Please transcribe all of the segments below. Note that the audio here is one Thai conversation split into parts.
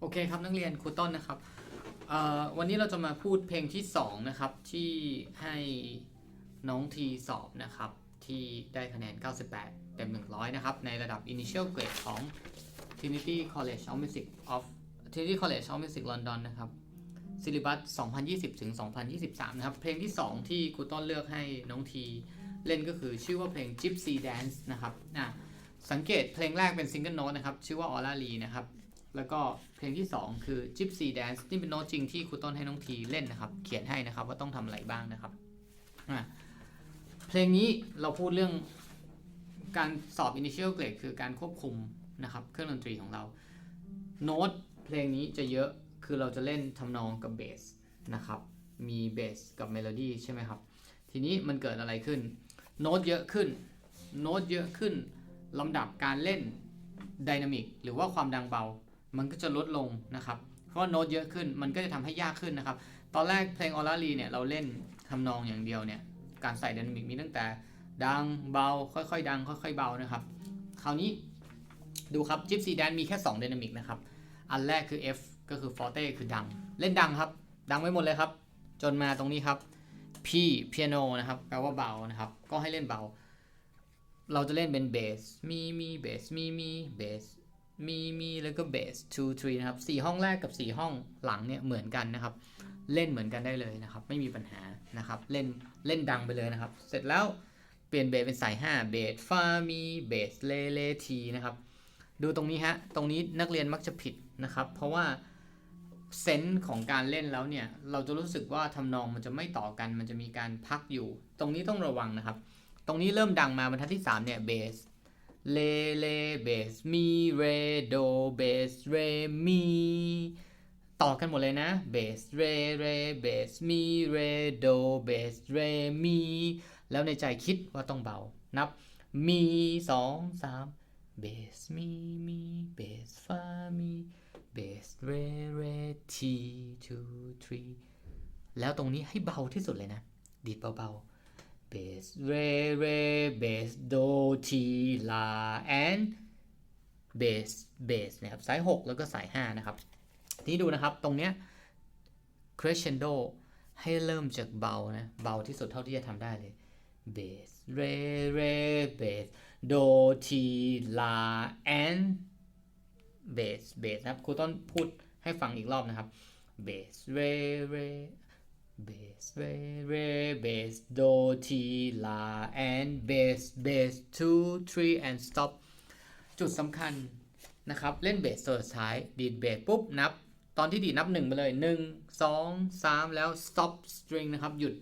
โอเคครับนักเรียนครูต้นนะครับวันนี้เราจะมาพูดเพลงที่2นะครับที่ให้น้องทีสอบนะครับที่ได้คะแนน 98 เต็ม 100 นะครับในระดับ Initial Grade ของ Trinity College of Music of Trinity College of Music London นะครับซิลิบัส2020 ถึง 2023 นะครับ เพลงที่ 2 ที่ครูต้นเลือกให้น้องทีเล่นก็คือชื่อว่าเพลง Gypsy Dance นะครับอะสังเกตเพลงแรกเป็นซิงเกิลโน้ตนะครับชื่อว่า Aura Lee นะครับ แล้วก็เพลงที่ 2 คือ Gypsy Dance นี่เป็นโน้ตจริงที่ครูต้นให้น้องทีเล่นนะครับ เขียนให้นะครับว่าต้องทำอะไรบ้างนะครับ เพลงนี้เราพูดเรื่องการสอบ Initial Grade คือการควบคุมนะครับ เครื่องดนตรีของเรา โน้ตเพลงนี้จะเยอะคือเราจะเล่นทำนองกับเบสนะครับ มีเบสกับเมโลดี้ใช่ไหมครับ ทีนี้มันเกิดอะไรขึ้น โน้ตเยอะขึ้น โน้ตเยอะขึ้นลำดับการเล่นไดนามิกหรือว่าความดังเบา มันก็จะลดลงนะครับ เพราะว่าโน้ตเยอะขึ้นมันก็จะทำให้ยากขึ้นนะครับ ตอนแรกเพลงออร่าลีเนี่ยเราเล่นทำนองอย่างเดียวเนี่ยการใส่ไดนามิกมีตั้งแต่ดังเบาค่อยๆ ดังค่อยๆเบานะครับ คราวนี้ดูครับ Gypsy Dance มีแค่2 Dynamic นะครับ อันแรกคือ F ก็คือ Forte คือดัง เล่นดังครับ ดังไว้หมดเลยครับ จนมาตรงนี้ครับ P Piano นะครับแปลว่าเบานะครับ ก็ให้เล่นเบา เราจะเล่นเป็นเบสมีมีเบสมีมีเบส มีมีแล้วก็เบส two three นะครับสี่ห้องแรกกับสี่ห้องหลังเนี่ยเหมือนกันนะครับ เล่นเหมือนกันได้เลยนะครับ ไม่มีปัญหานะครับ เล่นเล่นดังไปเลยนะครับ เสร็จแล้วเปลี่ยนเบสเป็นสาย5เบสฟามีเบสเลเลทีนะครับ ดูตรงนี้ฮะ ตรงนี้นักเรียนมักจะผิดนะครับ เพราะว่าเซนส์ของการเล่นแล้วเนี่ย เราจะรู้สึกว่าทำนองมันจะไม่ต่อกัน มันจะมีการพักอยู่ ตรงนี้ต้องระวังนะครับ ตรงนี้เริ่มดังมาบรรทัดที่ 3 เนี่ยเบส เลเลเบสมีเรโดเบสเรมีต่อกันหมดเลยนะเบสเรเรเบสมีเรโดเบสเรมีแล้วในใจคิดว่าต้องเบา นับ มีสองสามเบสมีมีเบสฟามีเบสเรเรทีทูทรีแล้วตรงนี้ให้เบาที่สุดเลยนะ ดีดเบาๆ เบสเรเรเบสโดทีลาแอนเบสเบสนะครับสาย 6 แล้วก็สาย 5 นะครับ นี่ดูนะครับตรงเนี้ย crescendo ให้เริ่มจากเบานะ เบาที่สุดเท่าที่จะทำได้เลยเบสเรเรเบสโดทีลาแอนเบสเบสนะครับครูต้นพูดให้ฟังอีกรอบนะครับเบสเรเร bass re re bass do ti la and bass bass two three and stop จุดสำคัญนะครับ เล่นเบสตัวสุดท้าย ดีดเบสปุ๊บ นับ ตอนที่ดีดนับ1ไปเลย 1 2 3 แล้ว stop string นะครับ หยุด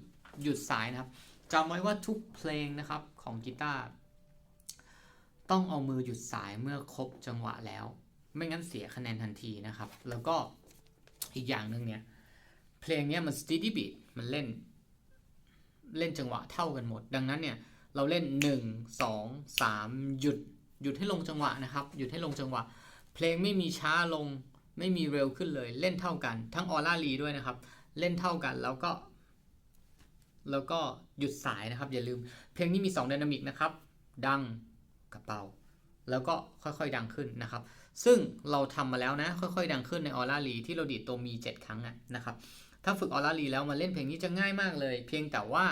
หยุดสายนะครับจำไว้ว่าทุกเพลงนะครับของกีตาร์ต้องเอามือหยุดสายเมื่อครบจังหวะแล้ว ไม่งั้นเสียคะแนนทันทีนะครับ แล้วก็อีกอย่างหนึ่งเนี่ย เพลงเนี้ยมัน steady beat มันเล่น เล่นจังหวะเท่ากันหมด ดังนั้นเนี่ยเราเล่น 1 2 3 หยุด หยุดให้ลงจังหวะนะครับ หยุดให้ลงจังหวะ เพลงไม่มีช้าลง ไม่มีเร็วขึ้นเลย เล่นเท่ากัน ทั้งออร่าลีด้วยนะครับ เล่นเท่ากัน แล้วก็ แล้วก็หยุดสายนะครับ อย่าลืม เพลงนี้มี2 d y นามิกนะครับ ดังกับเบาแล้วก็ค่อยๆดังขึ้นนะครับ ซึ่งเราทำมาแล้วนะ ค่อยๆ ดังขึ้นในออร่าลีที่เราดีดตัวมี 7 ครั้งอะนะครับ ถ้าฝึกออร่าลีแล้วมาเล่นเพลงนี้จะง่ายมากเลย เพียงแต่ว่า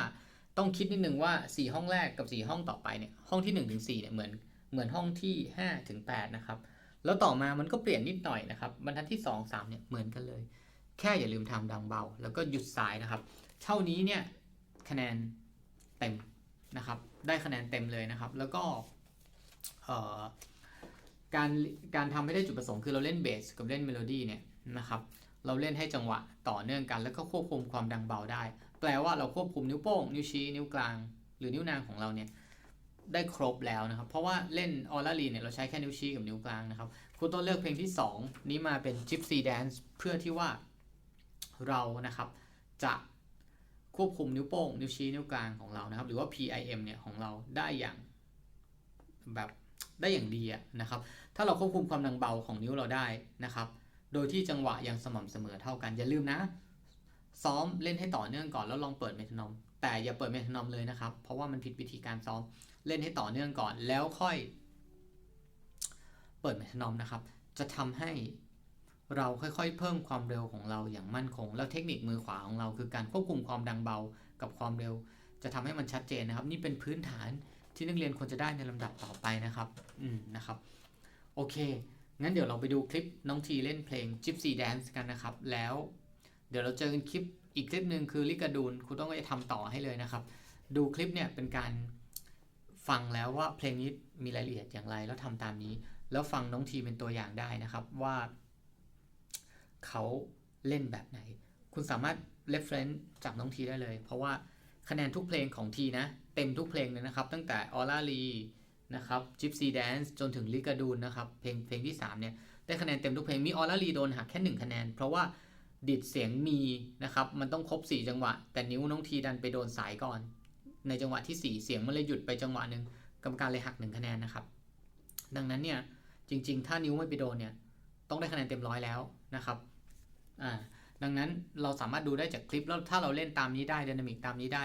ต้องคิดนิดนึงว่า 4 ห้องแรกกับ 4 ห้องต่อไปเนี่ยห้องที่1ถึง4เนี่ยเหมือนเหมือนห้องที่5ถึง8นะครับแล้วต่อมามันก็เปลี่ยนนิดหน่อยนะครับบรรทัดที่ 2 3เนี่ยเหมือนกันเลย แค่อย่าลืมทำดังเบา แล้วก็หยุดสายนะครับ เท่านี้เนี่ยคะแนนเต็มนะครับได้คะแนนเต็มเลยนะครับ แล้วก็เอ่อการการทำให้ได้จุดประสงค์คือเราเล่นเบสกับเล่นเมโลดี้เนี่ยนะครับ เราเล่นให้จังหวะต่อเนื่องกัน แล้วก็ควบคุมความดังเบาได้ แปลว่าเราควบคุมนิ้วโป้ง นิ้วชี้ นิ้วกลาง หรือนิ้วนางของเราเนี่ยได้ครบแล้วนะครับ เพราะว่าเล่นออร่าลีเนี่ยเราใช้แค่นิ้วชี้กับนิ้วกลางนะครับครูต้นเลือกเพลงที่ 2 นี้มาเป็น Gypsy Dance เพื่อที่ว่าเรานะครับจะควบคุมนิ้วโป้ง นิ้วชี้ นิ้วกลางของเรานะครับ หรือว่า PIM เนี่ยของเราได้อย่างแบบได้อย่างดีนะครับ ถ้าเราควบคุมความดังเบาของนิ้วเราได้นะครับ โดยที่จังหวะยังสม่ำเสมอเท่ากัน อย่าลืมนะ ซ้อมเล่นให้ต่อเนื่องก่อนแล้วลองเปิดเมทานอม แต่อย่าเปิดเมทานอมเลยนะครับ เพราะว่ามันผิดวิธีการซ้อมเล่นให้ต่อเนื่องก่อนแล้วค่อย เปิดเมทานอมนะครับ จะทำให้เราค่อยๆ เพิ่มความเร็วของเราอย่างมั่นคง แล้วเทคนิคมือขวาของเราคือการควบคุมความดังเบากับความเร็ว จะทำให้มันชัดเจนนะครับ นี่เป็นพื้นฐานที่นักเรียนควรจะได้ในลำดับต่อไปนะครับ อืมนะครับ โอเค งั้นเดี๋ยวเราไปดูคลิปน้องทีเล่นเพลง Gypsy Dance กันนะครับ แล้ว เดี๋ยวเราเจอกันคลิปอีกคลิปหนึ่งคือลิกาดูนครูต้องไปทำต่อให้เลยนะครับ ดูคลิปเนี่ยเป็นการฟังแล้วว่าเพลงนี้มีรายละเอียดอย่างไรแล้วทำตามนี้ แล้วฟังน้องทีเป็นตัวอย่างได้นะครับว่าเขาเล่นแบบไหน คุณสามารถ reference จากน้องทีได้เลย เพราะว่าคะแนนทุกเพลงของทีนะ เต็มทุกเพลงเลยนะครับ ตั้งแต่ออร่าลี นะครับ Gypsy Dance จนถึงลิกาดูนนะครับเพลงเพลงที่ 3 เนี่ยได้คะแนนเต็มทุกเพลงมีออร่าลีโดนหักแค่ 1 คะแนน เพราะว่าดิดเสียงมีนะครับมันต้องครบ 4 จังหวะ แต่นิ้วน้องทีดันไปโดนสายก่อน ในจังหวะที่ 4 เสียงมันเลยหยุดไปจังหวะหนึ่งกรรมการเลยหัก 1 คะแนนนะครับ ดังนั้นเนี่ยจริง ๆ ถ้านิ้วไม่ไปโดนเนี่ยต้องได้คะแนนเต็มร้อยแล้วนะครับอ่าดังนั้นเราสามารถดูได้จากคลิปแล้วถ้าเราเล่นตามนี้ได้ดินามิกตามนี้ได้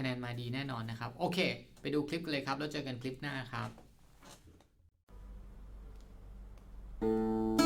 คะแนนมาดีแน่นอนนะครับ โอเค ไปดูคลิปกันเลยครับ แล้วเจอกันคลิปหน้าครับ